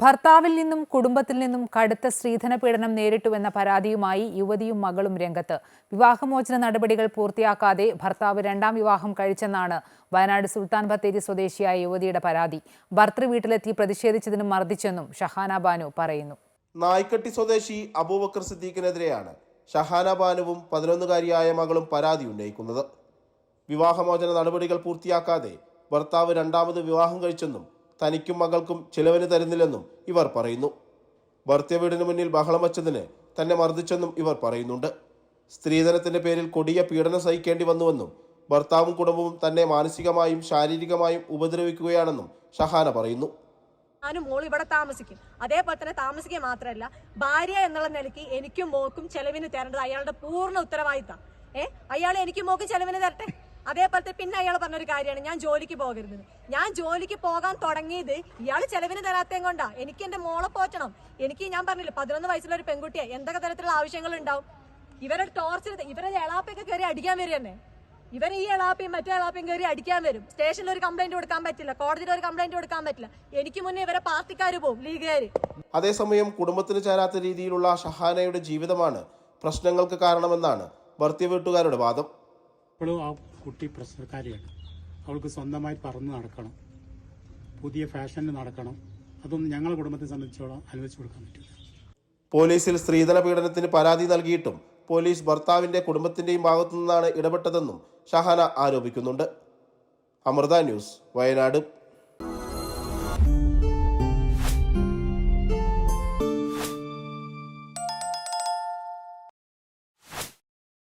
ഭർത്താവിൽ നിന്നും കുടുംബത്തിൽ നിന്നും കടുത്ത സ്ത്രീധന പീഡനം നേരിട്ടുവെന്ന പരാതിയുമായി യുവതിയും മകളും രംഗത്ത്. വിവാഹമോചന നടപടികൾ പൂർത്തിയാക്കാതെ ഭർത്താവ് രണ്ടാം വിവാഹം കഴിച്ചെന്നാണ് വയനാട് സുൽത്താൻ ബത്തേരി സ്വദേശിയായ യുവതിയുടെ പരാതി. ഭർത്തൃ വീട്ടിലെത്തി പ്രതിഷേധിച്ചതിനും മർദ്ദിച്ചെന്നും ഷഹാന ബാനു പറയുന്നു. നായ്ക്കട്ടി സ്വദേശി അബൂബക്കർ സിദ്ദീഖിനെതിരെയാണ് ഷഹാന ബാനുവും പതിനൊന്നുകാരിയായ മകളും പരാതി ഉന്നയിക്കുന്നത്. വിവാഹമോചന നടപടികൾ പൂർത്തിയാക്കാതെ ഭർത്താവ് രണ്ടാമത് വിവാഹം കഴിച്ചെന്നും തനിക്കും മകൾക്കും ചിലവിന് തരുന്നില്ലെന്നും ഇവർ പറയുന്നു. ഭർത്തൃ വീടിന് മുന്നിൽ ബഹളം വച്ചതിന് തന്നെ മർദ്ദിച്ചെന്നും ഇവർ പറയുന്നുണ്ട്. സ്ത്രീധനത്തിന്റെ പേരിൽ കൊടിയ പീഡനം സഹിക്കേണ്ടി വന്നുവെന്നും ഭർത്താവും കുടുംബവും തന്നെ മാനസികമായും ശാരീരികമായും ഉപദ്രവിക്കുകയാണെന്നും ഷഹാന പറയുന്നു. ഞാനും മോൾ ഇവിടെ താമസിക്കും. അതേപോലെ തന്നെ താമസിക്കുക മാത്രമല്ല ഭാര്യ എന്നുള്ള നിലയ്ക്ക് എനിക്കും മോക്കും ചെലവിന് തരേണ്ടത് അയാളുടെ പൂർണ ഉത്തരവാദിത്തം. ഏ? അയാൾ എനിക്കും മോക്കും ചെലവിന് തരട്ടെ? അതേപോലത്തെ പിന്നെ അയാൾ പറഞ്ഞൊരു കാര്യമാണ് ഞാൻ ജോലിക്ക് പോകരുത്. ഞാൻ ജോലിക്ക് പോകാൻ തുടങ്ങിയത് ഇയാൾ ചെലവിന് തരാത്തേം കൊണ്ടാ. എനിക്ക് എന്റെ മോളെ പോറ്റണം. എനിക്ക് ഞാൻ പറഞ്ഞില്ല പതിനൊന്ന് വയസ്സുള്ള ഒരു പെൺകുട്ടിയെ എന്തൊക്കെ തരത്തിലുള്ള ആവശ്യങ്ങൾ ഉണ്ടാവും ഇവരെ ടോർച്ചർ ഇവരെ എളാപ്പൊക്കെ കയറി അടിക്കാൻ വരും തന്നെ ഇവർ ഈ എളാപ്പയും മറ്റേ എളാപ്പയും കയറി അടിക്കാൻ വരും. സ്റ്റേഷനിൽ ഒരു കംപ്ലൈന്റ് കൊടുക്കാൻ പറ്റില്ല കോടതിയിൽ ഒരു കംപ്ലൈന്റ് കൊടുക്കാൻ പറ്റില്ല. എനിക്ക് മുന്നേ ഇവരെ പാർട്ടിക്കാർ പോകും ലീഗുകാര്. അതേസമയം കുടുംബത്തിന് ചേരാത്ത രീതിയിലുള്ള ഷഹാനയുടെ ജീവിതമാണ് പ്രശ്നങ്ങൾക്ക് കാരണമെന്നാണ് ഭർത്തി വീട്ടുകാരുടെ വാദം. കുട്ടി പ്രശ്നക്കാരിയാണ്. അവൾക്ക് സ്വന്തമായി പറന്ന് നടക്കണം. പുതിയ ഫാഷനിൽ നടക്കണം. അതൊന്നും ഞങ്ങളുടെ കുടുംബത്തെ സംബന്ധിച്ചോളം അനുവദിച്ചു കൊടുക്കാൻ പറ്റില്ല പോലീസിൽ സ്ത്രീധന പീഡനത്തിന് പരാതി നൽകിയിട്ടും പോലീസ് ഭർത്താവിന്റെ കുടുംബത്തിന്റെയും ഭാഗത്തു നിന്നാണ് ഇടപെട്ടതെന്നും ഷഹാന ആരോപിക്കുന്നുണ്ട്. അമൃത ന്യൂസ് വയനാട്.